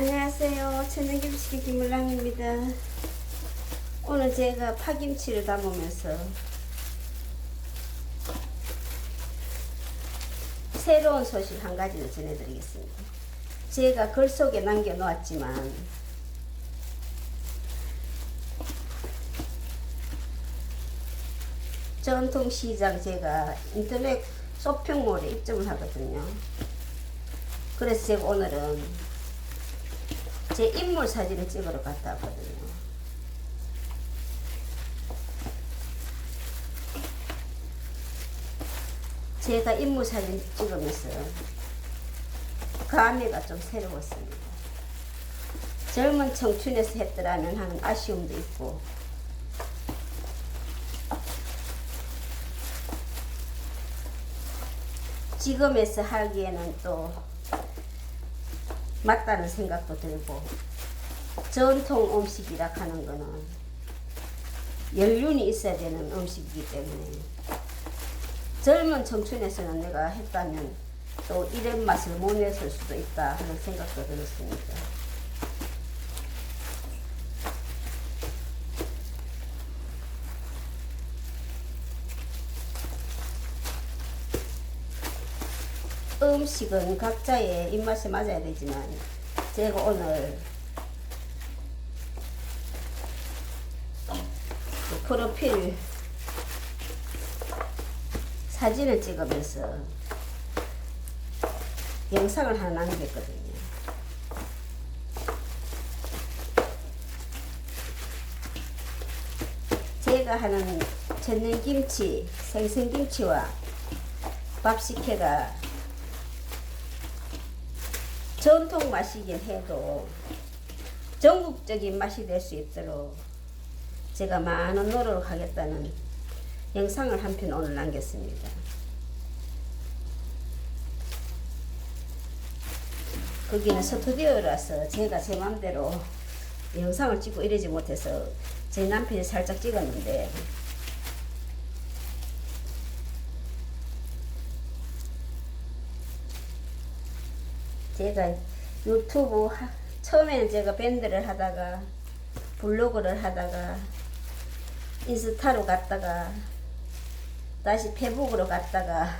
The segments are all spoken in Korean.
안녕하세요. 천연김치 김물랑입니다. 오늘 제가 파김치를 담으면서 새로운 소식 한 가지를 전해드리겠습니다. 제가 글 속에 남겨놓았지만 전통시장 제가 인터넷 쇼핑몰에 입점을 하거든요. 그래서 제가 오늘은 제 인물 사진을 찍으러 갔다 왔거든요. 제가 인물 사진 찍으면서 감회가 좀 새로웠습니다. 젊은 청춘에서 했더라면 하는 아쉬움도 있고 지금에서 하기에는 또 맞다는 생각도 들고 전통 음식이라 하는 거는 연륜이 있어야 되는 음식이기 때문에 젊은 청춘에서는 내가 했다면 또 이런 맛을 못 냈을 수도 있다 하는 생각도 들었습니다. 음식은 각자의 입맛에 맞아야 되지만 제가 오늘 그 프로필 사진을 찍으면서 영상을 하나 남겼거든요. 제가 하는 전능김치, 생선김치와 밥식혜가 전통 맛이긴 해도 전국적인 맛이 될 수 있도록 제가 많은 노력을 하겠다는 영상을 한 편 오늘 남겼습니다. 거기는 스튜디오라서 제가 제 맘대로 영상을 찍고 이러지 못해서 제 남편이 살짝 찍었는데 제가 유튜브 하, 처음에는 제가 밴드를 하다가 블로그를 하다가 인스타로 갔다가 다시 페북으로 갔다가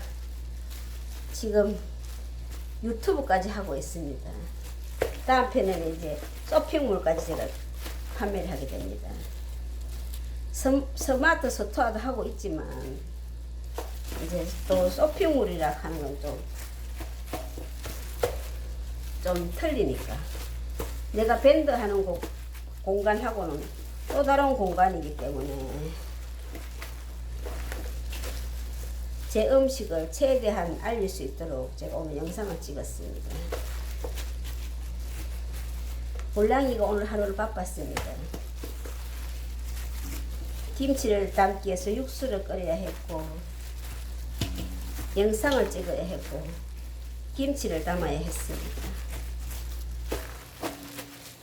지금 유튜브까지 하고 있습니다. 다음 편에는 이제 쇼핑몰까지 제가 판매를 하게 됩니다. 스, 스마트 스토어도 하고 있지만 이제 또 쇼핑몰이라 하는 건좀 좀 틀리니까 내가 밴드 하는 곳 공간하고는 또 다른 공간이기 때문에 제 음식을 최대한 알릴 수 있도록 제가 오늘 영상을 찍었습니다. 볼랑이가 오늘 하루를 바빴습니다. 김치를 담기 위해서 육수를 끓여야 했고 영상을 찍어야 했고 김치를 담아야 했습니다.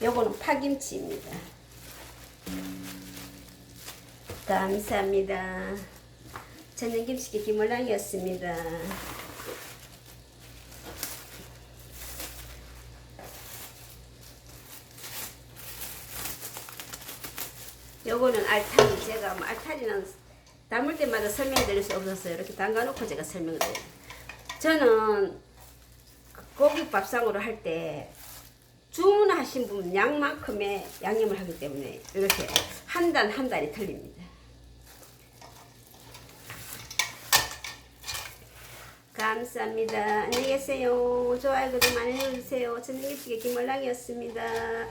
요거는 파김치입니다. 감사합니다. 저는 김치기 김월랑이었습니다. 요거는 알타리 제가 뭐 알타리는 담을 때마다 설명드릴 수 없어서 이렇게 담가놓고 제가 설명을 드려요. 저는 고기 밥상으로 할 때 주문하신 분 양만큼의 양념을 하기 때문에 이렇게 한 단 한 단이 틀립니다. 감사합니다. 안녕히 계세요. 좋아요, 구독 많이. 저는 일찍의 김월랑이었습니다.